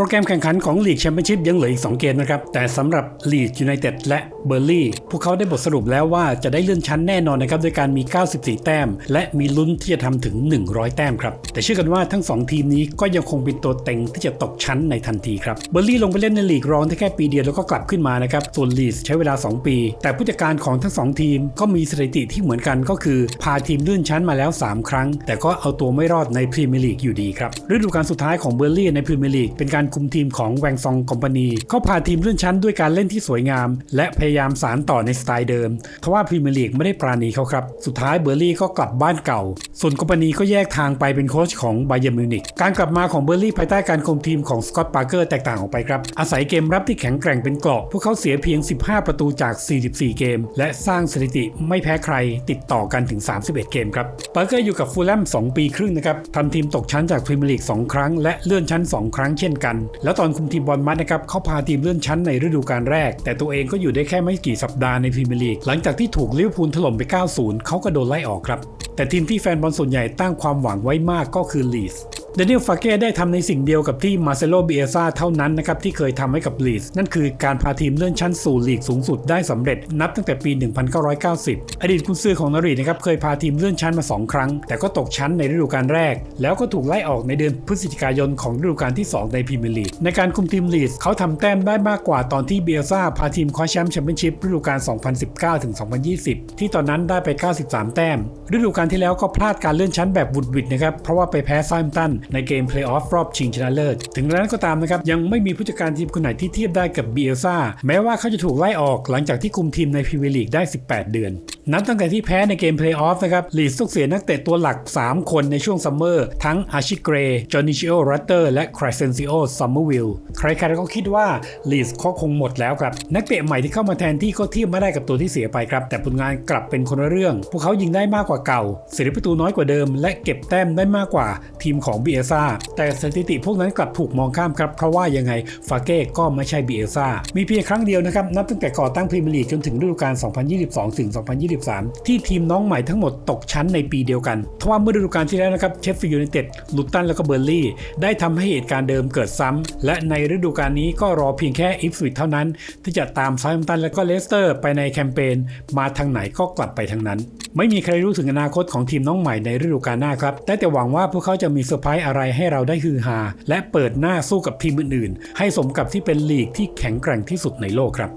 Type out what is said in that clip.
โปรแกรมแข่งขันของลีกแชมเปี้ยนชิพยังเหลืออีก 2 เกมนะครับ แต่สำหรับลีดยูไนเต็ดและเบอร์ลี่พวกเขาได้บทสรุปแล้วว่าจะได้เลื่อนชั้นแน่นอนนะครับโดยการมี 94 แต้ม และมีลุ้นที่จะทำถึง 100 แต้มครับ แต่เชื่อกันว่าทั้ง 2 ทีมนี้ก็ยังคงเป็นตัวเต็งที่จะตกชั้นในทันทีครับเบอร์ลี่ลงไปเล่นในลีกรองได้แค่ปีเดียวแล้วก็กลับขึ้นมานะครับส่วนลีดใช้เวลา 2 ปี แต่ผู้จัดการของทั้งสองทีมก็มีสถิติที่เหมือนกันก็คือ พาทีมเลื่อนชั้นมาแล้ว 3 ครั้ง แต่ก็เอาตัวไม่รอดในพรีเมียร์ลีกอยู่ดีครับฤดูกาลสุดท้ายของเบอร์ลี่ในพรีเมียร์ลีกเป็นการคุมทีมของแวงซองคอมพานีเขาพาทีมเลื่อนชั้นด้วยการเล่นที่สวยงาม และพยายามสานต่อในสไตล์เดิมทว่าพรีเมียร์ลีกไม่ได้ปราณีเขาครับ สุดท้ายเบอร์ลี่ก็กลับบ้านเก่า ส่วนคอมพานีก็แยกทางไปเป็นโค้ชของไบเยร์มิวนิกการกลับมาของเบอร์ลี่ภายใต้การคุมทีมของสกอตต์ปาร์เกอร์แตกต่างออกไปครับอาศัยเกมรับที่แข็งแกร่งเป็นเกราะพวกเขาเสียเพียง 15 ประตูจาก 44 เกม และสร้างสถิติไม่แพ้ใครติดต่อกันถึง 31 เกมครับปาร์เกอร์อยู่กับฟูลแลม2 ปีครึ่งนะครับทำทีมตกชั้นจากพรีเมียร์ลีก2ครั้งและเลื่อนชั้น 2 ครั้งเช่นกันแล้วตอนคุมทีมบอลมัดนะครับเขาพาทีมเลื่อนชั้นในฤดูกาลแรก แต่ตัวเองก็อยู่ได้แค่ไม่กี่สัปดาห์ในพรีเมียร์ลีกหลังจากที่ถูกลิเวอร์พูลถล่มไป 9-0เขาก็โดนไล่ออกครับแต่ทีมที่แฟนบอลส่วนใหญ่ตั้งความหวังไว้มากก็คือลีส เดนิเอลฟาเก้ได้ทำในสิ่งเดียวกับที่มาเซโลเบียซาเท่านั้นนะครับที่เคยทำให้กับลีสนั่นคือการพาทีมเลื่อนชั้นสู่ลีกสูงสุดได้สำเร็จนับตั้งแต่ปี 1990 อดีตกุนซือของนารีนะครับเคยพาทีมเลื่อนชั้นมา 2 ครั้ง แต่ก็ตกชั้นในฤดูกาลแรก แล้วก็ถูกไล่ออกในเดือนพฤศจิกายนของฤดูกาลที่ 2 ในพรีเมียร์ลีกในการคุมทีมลีสเขาทำแต้มได้มากกว่าตอนที่เบียซาพาทีมคว้าแชมป์แชมเปี้ยนชิพฤดูกาล 2019-2020 ที่ตอนนั้นได้ไป 93 แต้ม ฤดูกาลที่แล้วก็พลาดการเลื่อนชั้นแบบบุดวิดนะครับเพราะว่าไปแพ้ซาอิมตันในเกมเพลย์ออฟรอบชิงชนะเลิศ ถึงแล้วก็ตามนะครับ ยังไม่มีผู้จัดการทีมคนไหนที่เทียบได้กับเบียซ่าแม้ว่าเขาจะถูกไล่ออกหลังจากที่คุมทีมในพรีเมียร์ลีกได้ 18 เดือน นับตั้งแต่ที่แพ้ในเกมเพลย์ออฟนะครับลีสต้องเสียนักเตะตัวหลัก 3 คนในช่วงซัมเมอร์ ทั้งอาชิเกรจอนิชิโอรัตเตอร์และคริสเซนซิโอซัมเมอร์วิลใครๆก็คิดว่าลีสเขาคงหมดแล้วครับ นักเตะใหม่ที่เข้ามาแทนที่ก็เทียบไม่ได้กับตัวที่เสียไปครับ แต่ผลงานกลับเป็นคนละเรื่อง พวกเขายิงได้มากกว่าเก่า เสียประตูน้อยกว่าเดิม และเก็บแต้มได้มากกว่าทีมของบียซ่าแต่สถิติพวกนั้นกลับถูกมองข้ามครับเพราะว่ายังไงฟาเก้ก็ไม่ใช่บียซ่ามีเพียงครั้งเดียวนะครับนับตั้งแต่ก่อตั้งพรีเมียร์ลีกจนถึงฤดูกาล2022ถึง2023ที่ทีมน้องใหม่ทั้งหมดตกชั้นในปีเดียวกันทว่าเมื่อฤดูกาลที่แล้วนะครับเชฟฟิลด์ยูไนเต็ดลูตันแล้วก็เบอร์ลี่ ได้ทำให้เหตุการณ์เดิมเกิดซ้ำและในฤดูกาลนี้ก็รอเพียงแค่อิฟสวิตเท่านั้น ที่จะตามซาอิมตันและก็เลสเตอร์ ไปในแคมเปญมาทางไหนก็กลับไปทางนั้น ไม่มีใครรู้ถึงอนาคตของทีมน้องใหม่ในฤดูกาลหน้าครับได้แต่หวังว่าพวกเขาจะมีเซอร์ไพรส์อะไรให้เราได้ฮือฮาและเปิดหน้าสู้กับทีมอื่นๆ ให้สมกับที่เป็นลีกที่แข็งแกร่งที่สุดในโลกครับ